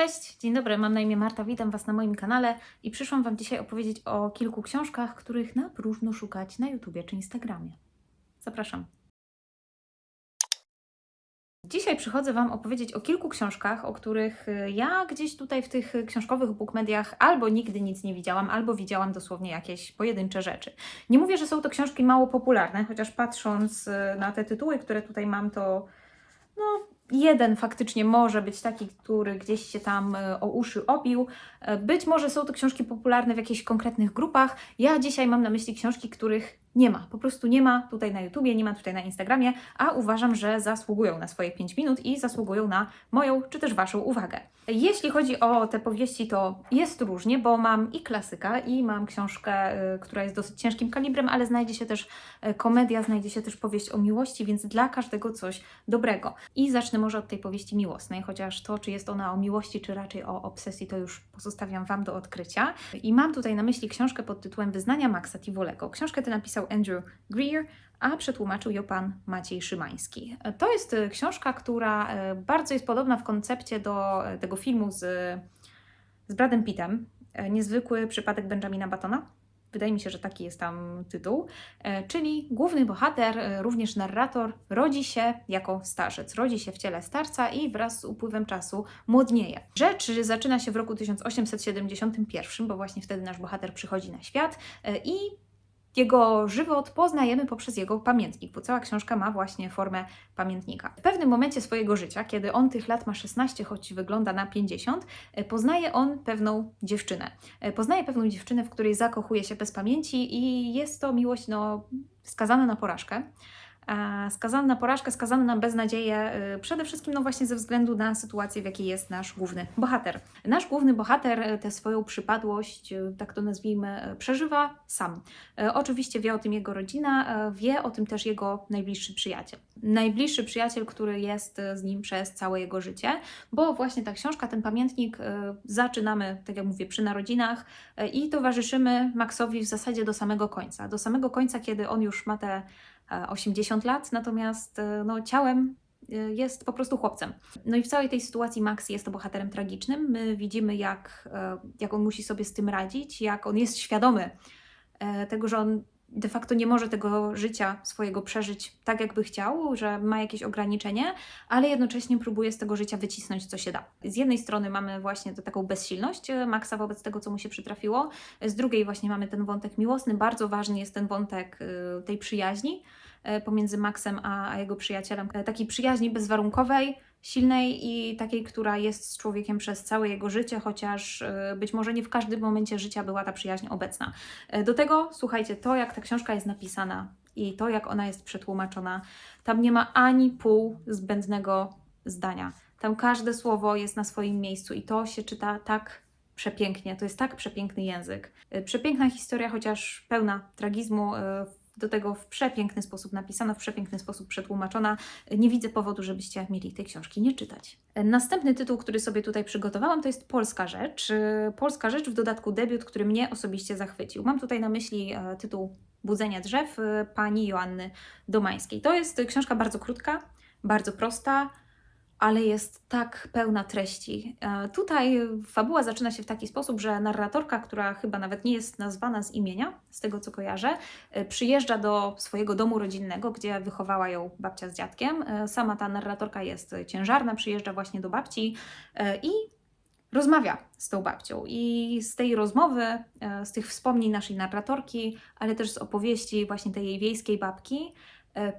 Cześć, dzień dobry, mam na imię Marta, witam Was na moim kanale i przyszłam Wam dzisiaj opowiedzieć o kilku książkach, których na próżno szukać na YouTubie czy Instagramie. Zapraszam. Dzisiaj przychodzę Wam opowiedzieć o kilku książkach, o których y, ja gdzieś tutaj w tych książkowych bookmediach albo nigdy nic nie widziałam, albo widziałam dosłownie jakieś pojedyncze rzeczy. Nie mówię, że są to książki mało popularne, chociaż patrząc y, na te tytuły, które tutaj mam, to no, jeden faktycznie może być taki, który gdzieś się tam e, o uszy obił. E, Być może są to książki popularne w jakichś konkretnych grupach. Ja dzisiaj mam na myśli książki, których nie ma. Po prostu nie ma tutaj na YouTubie, nie ma tutaj na Instagramie, a uważam, że zasługują na swoje 5 minut i zasługują na moją czy też Waszą uwagę. Jeśli chodzi o te powieści, to jest różnie, bo mam i klasyka, i mam książkę, y, która jest dosyć ciężkim kalibrem, ale znajdzie się też y, komedia, znajdzie się też powieść o miłości, więc dla każdego coś dobrego. I zacznę może od tej powieści miłosnej, chociaż to, czy jest ona o miłości, czy raczej o obsesji, to już pozostawiam Wam do odkrycia. I mam tutaj na myśli książkę pod tytułem Wyznania Maxa Tivolego. Książkę tę napisał Andrew Greer, a przetłumaczył ją pan Maciej Szymański. To jest y, książka, która y, bardzo jest podobna w koncepcie do y, tego filmu z, z Bradem Pittem. Niezwykły przypadek Benjamina Battona. Wydaje mi się, że taki jest tam tytuł. E, Czyli główny bohater, e, również narrator, rodzi się jako starzec. Rodzi się w ciele starca i wraz z upływem czasu młodnieje. Rzecz zaczyna się w roku 1871, bo właśnie wtedy nasz bohater przychodzi na świat e, i jego żywot poznajemy poprzez jego pamiętnik, bo cała książka ma właśnie formę pamiętnika. W pewnym momencie swojego życia, kiedy on tych lat ma 16, choć wygląda na 50, e, poznaje on pewną dziewczynę. E, Poznaje pewną dziewczynę, w której zakochuje się bez pamięci i jest to miłość no, skazana na porażkę. Skazany na porażkę, skazany na beznadzieję, e, przede wszystkim no właśnie ze względu na sytuację, w jakiej jest nasz główny bohater. Nasz główny bohater e, tę swoją przypadłość, e, tak to nazwijmy, przeżywa sam. Oczywiście wie o tym jego rodzina, wie o tym też jego najbliższy przyjaciel. Najbliższy przyjaciel, który jest z nim przez całe jego życie, bo właśnie ta książka, ten pamiętnik, zaczynamy, tak jak mówię, przy narodzinach i towarzyszymy Maxowi w zasadzie do samego końca. Do samego końca, kiedy on już ma te 80 lat, natomiast e, no, ciałem e, jest po prostu chłopcem. No i w całej tej sytuacji Max jest to bohaterem tragicznym. My widzimy, jak, e, jak on musi sobie z tym radzić, jak on jest świadomy e, tego, że on de facto nie może tego życia swojego przeżyć tak, jakby chciał, że ma jakieś ograniczenie, ale jednocześnie próbuje z tego życia wycisnąć, co się da. Z jednej strony mamy właśnie tę taką bezsilność e, Maxa wobec tego, co mu się przytrafiło, z drugiej właśnie mamy ten wątek miłosny. Bardzo ważny jest ten wątek tej przyjaźni e, pomiędzy Maxem a, a jego przyjacielem. E, Takiej przyjaźni bezwarunkowej, silnej i takiej, która jest z człowiekiem przez całe jego życie, chociaż y, być może nie w każdym momencie życia była ta przyjaźń obecna. E, Do tego, słuchajcie, to jak ta książka jest napisana i to jak ona jest przetłumaczona, tam nie ma ani pół zbędnego zdania. Tam każde słowo jest na swoim miejscu i to się czyta tak przepięknie. To jest tak przepiękny język. E, Przepiękna historia, chociaż pełna tragizmu. Do tego w przepiękny sposób napisana, w przepiękny sposób przetłumaczona. Nie widzę powodu, żebyście mieli tej książki nie czytać. Następny tytuł, który sobie tutaj przygotowałam, to jest Polska Rzecz. Polska Rzecz, w dodatku debiut, który mnie osobiście zachwycił. Mam tutaj na myśli e, tytuł Budzenia drzew e, pani Joanny Domańskiej. To jest książka bardzo krótka, bardzo prosta, ale jest tak pełna treści. E, Tutaj fabuła zaczyna się w taki sposób, że narratorka, która chyba nawet nie jest nazwana z imienia, z tego co kojarzę, e, przyjeżdża do swojego domu rodzinnego, gdzie wychowała ją babcia z dziadkiem. E, Sama ta narratorka jest ciężarna, przyjeżdża właśnie do babci i rozmawia z tą babcią. I z tej rozmowy, z tych wspomnień naszej narratorki, ale też z opowieści właśnie tej jej wiejskiej babki,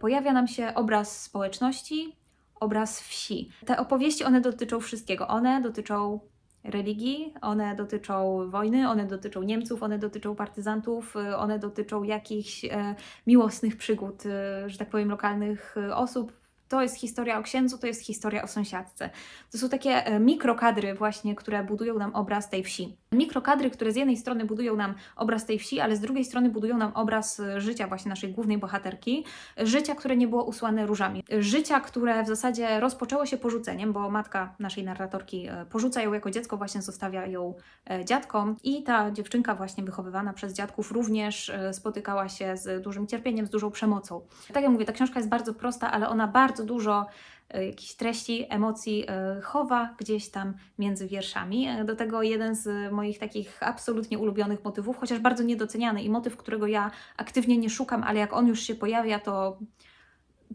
pojawia nam się obraz społeczności, obraz wsi. Te opowieści, one dotyczą wszystkiego. One dotyczą religii, one dotyczą wojny, one dotyczą Niemców, one dotyczą partyzantów, y, one dotyczą jakichś e, miłosnych przygód, e, że tak powiem, lokalnych e, osób. To jest historia o księdzu, to jest historia o sąsiadce. To są takie e, mikrokadry właśnie, które budują nam obraz tej wsi. Mikrokadry, które z jednej strony budują nam obraz tej wsi, ale z drugiej strony budują nam obraz e, życia właśnie naszej głównej bohaterki. Życia, które nie było usłane różami. Życia, które w zasadzie rozpoczęło się porzuceniem, bo matka naszej narratorki e, porzuca ją jako dziecko, właśnie zostawia ją e, dziadkom i ta dziewczynka właśnie wychowywana przez dziadków również e, spotykała się z dużym cierpieniem, z dużą przemocą. Tak jak mówię, ta książka jest bardzo prosta, ale ona bardzo dużo e, jakichś treści, emocji e, chowa gdzieś tam między wierszami. E, Do tego jeden z moich takich absolutnie ulubionych motywów, chociaż bardzo niedoceniany i motyw, którego ja aktywnie nie szukam, ale jak on już się pojawia, to,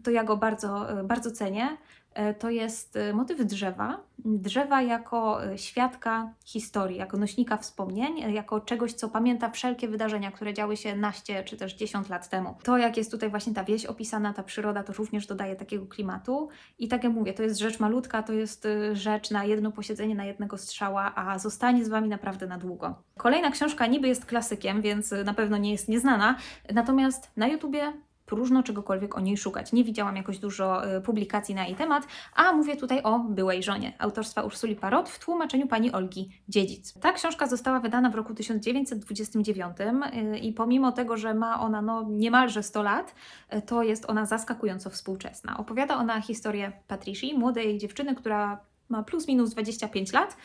to ja go bardzo, e, bardzo cenię. E, To jest e, motyw drzewa. Drzewa jako e, świadka historii, jako nośnika wspomnień, jako czegoś, co pamięta wszelkie wydarzenia, które działy się naście czy też 10 lat temu. To, jak jest tutaj właśnie ta wieś opisana, ta przyroda, to również dodaje takiego klimatu. I tak jak mówię, to jest rzecz malutka, to jest rzecz na jedno posiedzenie, na jednego strzała, a zostanie z Wami naprawdę na długo. Kolejna książka niby jest klasykiem, więc na pewno nie jest nieznana, natomiast na YouTubie próżno czegokolwiek o niej szukać. Nie widziałam jakoś dużo y, publikacji na jej temat, a mówię tutaj o byłej żonie autorstwa Ursuli Parot w tłumaczeniu pani Olgi Dziedzic. Ta książka została wydana w roku 1929 y, i pomimo tego, że ma ona no, niemalże 100 lat, y, to jest ona zaskakująco współczesna. Opowiada ona historię Patrici, młodej dziewczyny, która ma plus minus 25 lat,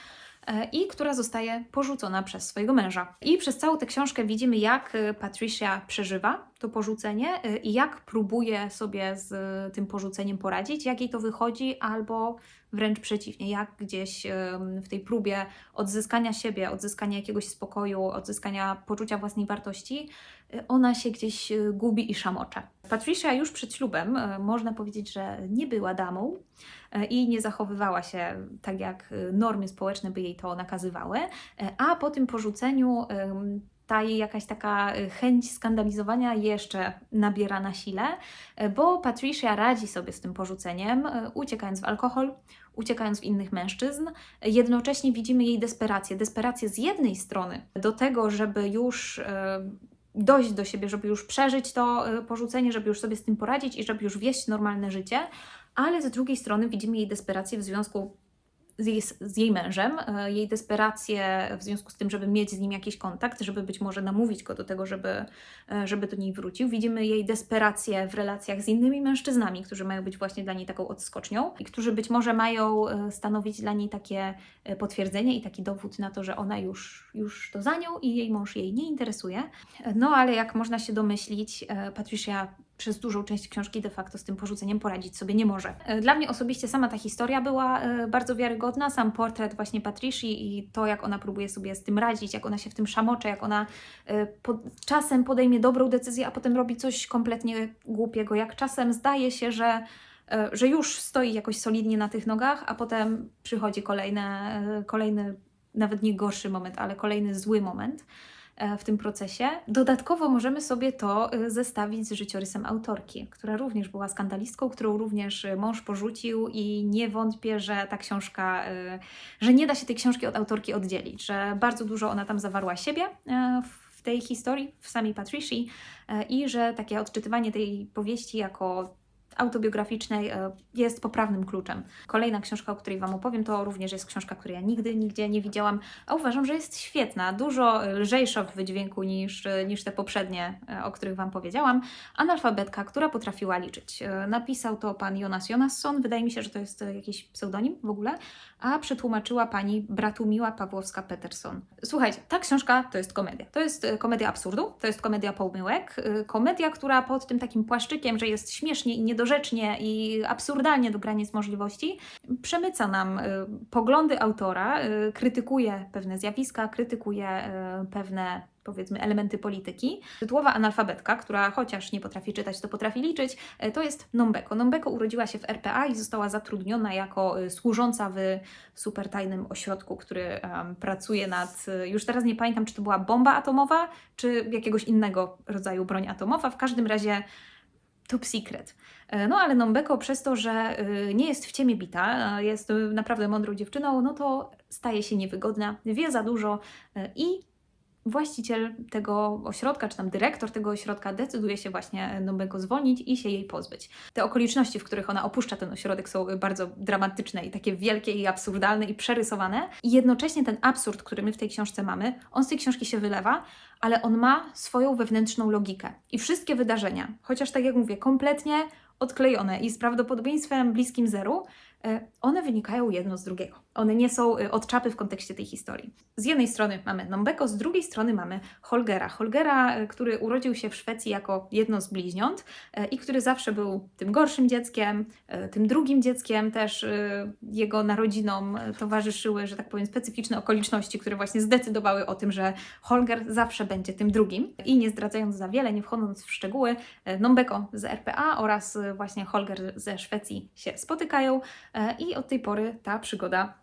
i która zostaje porzucona przez swojego męża. I przez całą tę książkę widzimy, jak e, Patricia przeżywa to porzucenie e, i jak próbuje sobie z e, tym porzuceniem poradzić, jak jej to wychodzi, albo wręcz przeciwnie, jak gdzieś w tej próbie odzyskania siebie, odzyskania jakiegoś spokoju, odzyskania poczucia własnej wartości, e, ona się gdzieś e, gubi i szamocze. Patricia już przed ślubem, e, można powiedzieć, że nie była damą, e, i nie zachowywała się tak, jak normy społeczne by jej to nakazywały, a po tym porzuceniu ta jej jakaś taka chęć skandalizowania jeszcze nabiera na sile, bo Patricia radzi sobie z tym porzuceniem, uciekając w alkohol, uciekając w innych mężczyzn. Jednocześnie widzimy jej desperację. Desperację z jednej strony do tego, żeby już dojść do siebie, żeby już przeżyć to e, porzucenie, żeby już sobie z tym poradzić i żeby już wieść normalne życie, ale z drugiej strony widzimy jej desperację w związku z jej, z jej mężem, e, jej desperację w związku z tym, żeby mieć z nim jakiś kontakt, żeby być może namówić go do tego, żeby, e, żeby do niej wrócił. Widzimy jej desperację w relacjach z innymi mężczyznami, którzy mają być właśnie dla niej taką odskocznią i którzy być może mają e, stanowić dla niej takie potwierdzenie i taki dowód na to, że ona już, już to za nią i jej mąż jej nie interesuje. No ale jak można się domyślić, Patricia przez dużą część książki de facto z tym porzuceniem poradzić sobie nie może. E, Dla mnie osobiście sama ta historia była e, bardzo wiarygodna, sam portret właśnie Patrici i to, jak ona próbuje sobie z tym radzić, jak ona się w tym szamocze, jak ona e, po, czasem podejmie dobrą decyzję, a potem robi coś kompletnie głupiego, jak czasem zdaje się, że że już stoi jakoś solidnie na tych nogach, a potem przychodzi kolejne, kolejny, nawet nie gorszy moment, ale kolejny zły moment w tym procesie. Dodatkowo możemy sobie to e, zestawić z życiorysem autorki, która również była skandalistką, którą również e, mąż porzucił i nie wątpię, że ta książka, e, że nie da się tej książki od autorki oddzielić, że bardzo dużo ona tam zawarła siebie e, w tej historii, w samej Patrici e, i że takie odczytywanie tej powieści jako autobiograficznej e, jest poprawnym kluczem. Kolejna książka, o której Wam opowiem, to również jest książka, której ja nigdy, nigdzie nie widziałam, a uważam, że jest świetna, dużo lżejsza w wydźwięku niż, niż te poprzednie, e, o których Wam powiedziałam. Analfabetka, która potrafiła liczyć. E, Napisał to pan Jonas Jonasson, wydaje mi się, że to jest e, jakiś pseudonim w ogóle, a przetłumaczyła pani Bratumiła Pawłowska-Peterson. Słuchajcie, ta książka to jest komedia. To jest e, komedia absurdu, to jest komedia pomyłek, e, komedia, która pod tym takim płaszczykiem, że jest śmiesznie i niedorzecznie i absurdalnie do granic możliwości, przemyca nam e, poglądy autora, e, krytykuje pewne zjawiska, krytykuje e, pewne powiedzmy elementy polityki. Tytułowa analfabetka, która chociaż nie potrafi czytać, to potrafi liczyć, to jest Nombeko. Nombeko urodziła się w RPA i została zatrudniona jako służąca w supertajnym ośrodku, który em, pracuje nad, już teraz nie pamiętam, czy to była bomba atomowa, czy jakiegoś innego rodzaju broń atomowa. W każdym razie top secret. E, No ale Nombeko przez to, że e, nie jest w ciemię bita, jest e, naprawdę mądrą dziewczyną, no to staje się niewygodna, wie za dużo i właściciel tego ośrodka, czy tam dyrektor tego ośrodka decyduje się właśnie Nombeko zwolnić i się jej pozbyć. Te okoliczności, w których ona opuszcza ten ośrodek są bardzo dramatyczne i takie wielkie i absurdalne i przerysowane. I jednocześnie ten absurd, który my w tej książce mamy, on z tej książki się wylewa, ale on ma swoją wewnętrzną logikę. I wszystkie wydarzenia, chociaż tak jak mówię, kompletnie odklejone i z prawdopodobieństwem bliskim zeru, one wynikają jedno z drugiego. One nie są e, od czapy w kontekście tej historii. Z jednej strony mamy Nombeko, z drugiej strony mamy Holgera. Holgera, e, który urodził się w Szwecji jako jedno z bliźniąt e, i który zawsze był tym gorszym dzieckiem, e, tym drugim dzieckiem, też e, jego narodzinom e, towarzyszyły, że tak powiem, specyficzne okoliczności, które właśnie zdecydowały o tym, że Holger zawsze będzie tym drugim. I nie zdradzając za wiele, nie wchodząc w szczegóły, e, Nombeko z RPA oraz e, właśnie Holger ze Szwecji się spotykają e, i od tej pory ta przygoda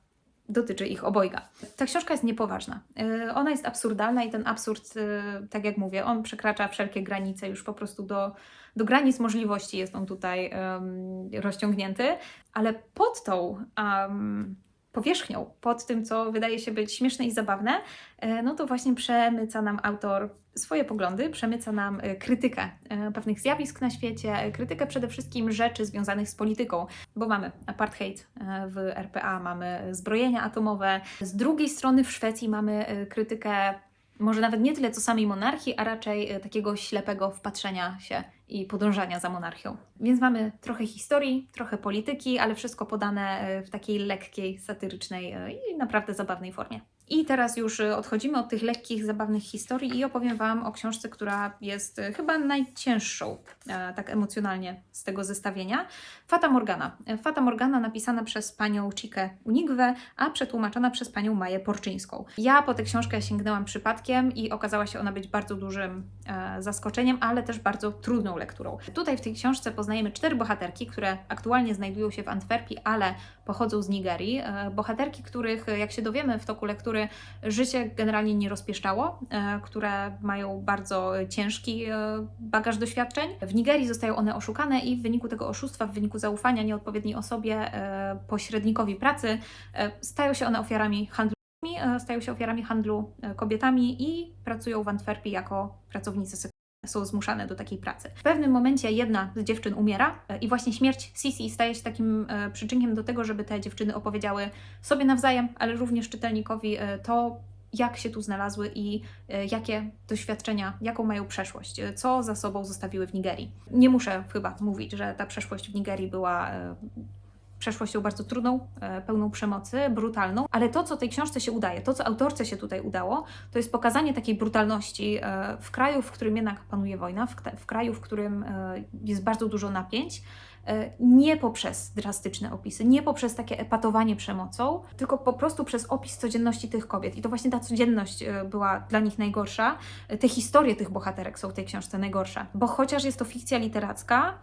dotyczy ich obojga. Ta książka jest niepoważna. E, Ona jest absurdalna i ten absurd, e, tak jak mówię, on przekracza wszelkie granice już po prostu do, do granic możliwości jest on tutaj em, rozciągnięty, ale pod tą em, powierzchnią, pod tym, co wydaje się być śmieszne i zabawne, e, no to właśnie przemyca nam autor swoje poglądy, przemyca nam e, krytykę e, pewnych zjawisk na świecie, krytykę przede wszystkim rzeczy związanych z polityką, bo mamy apartheid w RPA, mamy zbrojenia atomowe. Z drugiej strony w Szwecji mamy krytykę może nawet nie tyle co samej monarchii, a raczej takiego ślepego wpatrzenia się i podążania za monarchią. Więc mamy trochę historii, trochę polityki, ale wszystko podane e, w takiej lekkiej, satyrycznej e, i naprawdę zabawnej formie. I teraz już e, odchodzimy od tych lekkich, zabawnych historii i opowiem Wam o książce, która jest e, chyba najcięższą, e, tak emocjonalnie, z tego zestawienia. Fata Morgana. E, Fata Morgana napisana przez panią Chikę Unigwę, a przetłumaczona przez panią Maję Porczyńską. Ja po tę książkę sięgnęłam przypadkiem i okazała się ona być bardzo dużym e, zaskoczeniem, ale też bardzo trudną lekturą. Tutaj w tej książce poznajemy cztery bohaterki, które aktualnie znajdują się w Antwerpii, ale pochodzą z Nigerii. E, bohaterki, których, e, jak się dowiemy w toku lektury, życie generalnie nie rozpieszczało, e, które mają bardzo ciężki bagaż doświadczeń. W Nigerii zostają one oszukane i w wyniku tego oszustwa, w wyniku zaufania nieodpowiedniej osobie, pośrednikowi pracy, stają się one ofiarami handlu stają się ofiarami handlu kobietami i pracują w Antwerpii jako seksualne. Są zmuszane do takiej pracy. W pewnym momencie jedna z dziewczyn umiera e, i właśnie śmierć Sisi staje się takim e, przyczynkiem do tego, żeby te dziewczyny opowiedziały sobie nawzajem, ale również czytelnikowi e, to, jak się tu znalazły i jakie doświadczenia, jaką mają przeszłość, co za sobą zostawiły w Nigerii. Nie muszę chyba mówić, że ta przeszłość w Nigerii była przeszłością bardzo trudną, e, pełną przemocy, brutalną, ale to, co tej książce się udaje, to, co autorce się tutaj udało, to jest pokazanie takiej brutalności e, w kraju, w którym jednak panuje wojna, w, kraju, w którym e, jest bardzo dużo napięć, nie poprzez drastyczne opisy, nie poprzez takie epatowanie przemocą, tylko po prostu przez opis codzienności tych kobiet. I to właśnie ta codzienność była dla nich najgorsza. Te historie tych bohaterek są w tej książce najgorsze, bo chociaż jest to fikcja literacka,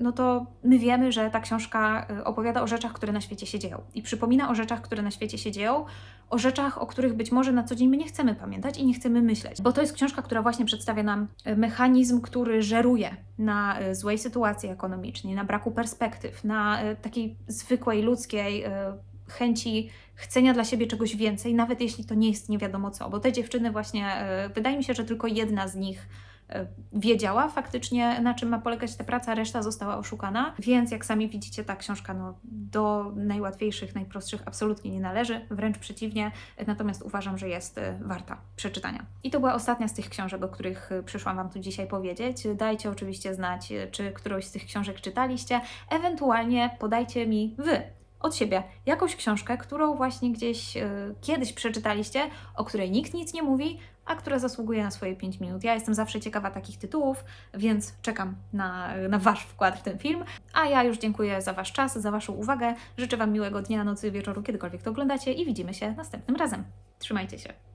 no to my wiemy, że ta książka e, opowiada o rzeczach, które na świecie się dzieją. I przypomina o rzeczach, które na świecie się dzieją, o rzeczach, o których być może na co dzień my nie chcemy pamiętać i nie chcemy myśleć. Bo to jest książka, która właśnie przedstawia nam e, mechanizm, który żeruje na e, złej sytuacji ekonomicznej, na braku perspektyw, na e, takiej zwykłej ludzkiej e, chęci chcenia dla siebie czegoś więcej, nawet jeśli to nie jest nie wiadomo co. Bo te dziewczyny właśnie, e, wydaje mi się, że tylko jedna z nich e, wiedziała faktycznie, na czym ma polegać ta praca, reszta została oszukana. Więc jak sami widzicie, ta książka no, do najłatwiejszych, najprostszych absolutnie nie należy, wręcz przeciwnie, natomiast uważam, że jest e, warta przeczytania. I to była ostatnia z tych książek, o których e, przyszłam Wam tu dzisiaj powiedzieć. Dajcie oczywiście znać, e, czy którąś z tych książek czytaliście, ewentualnie podajcie mi Wy od siebie jakąś książkę, którą właśnie gdzieś e, kiedyś przeczytaliście, o której nikt nic nie mówi, a która zasługuje na swoje 5 minut. Ja jestem zawsze ciekawa takich tytułów, więc czekam na, na Wasz wkład w ten film. A ja już dziękuję za Wasz czas, za Waszą uwagę. Życzę Wam miłego dnia, nocy, wieczoru, kiedykolwiek to oglądacie i widzimy się następnym razem. Trzymajcie się.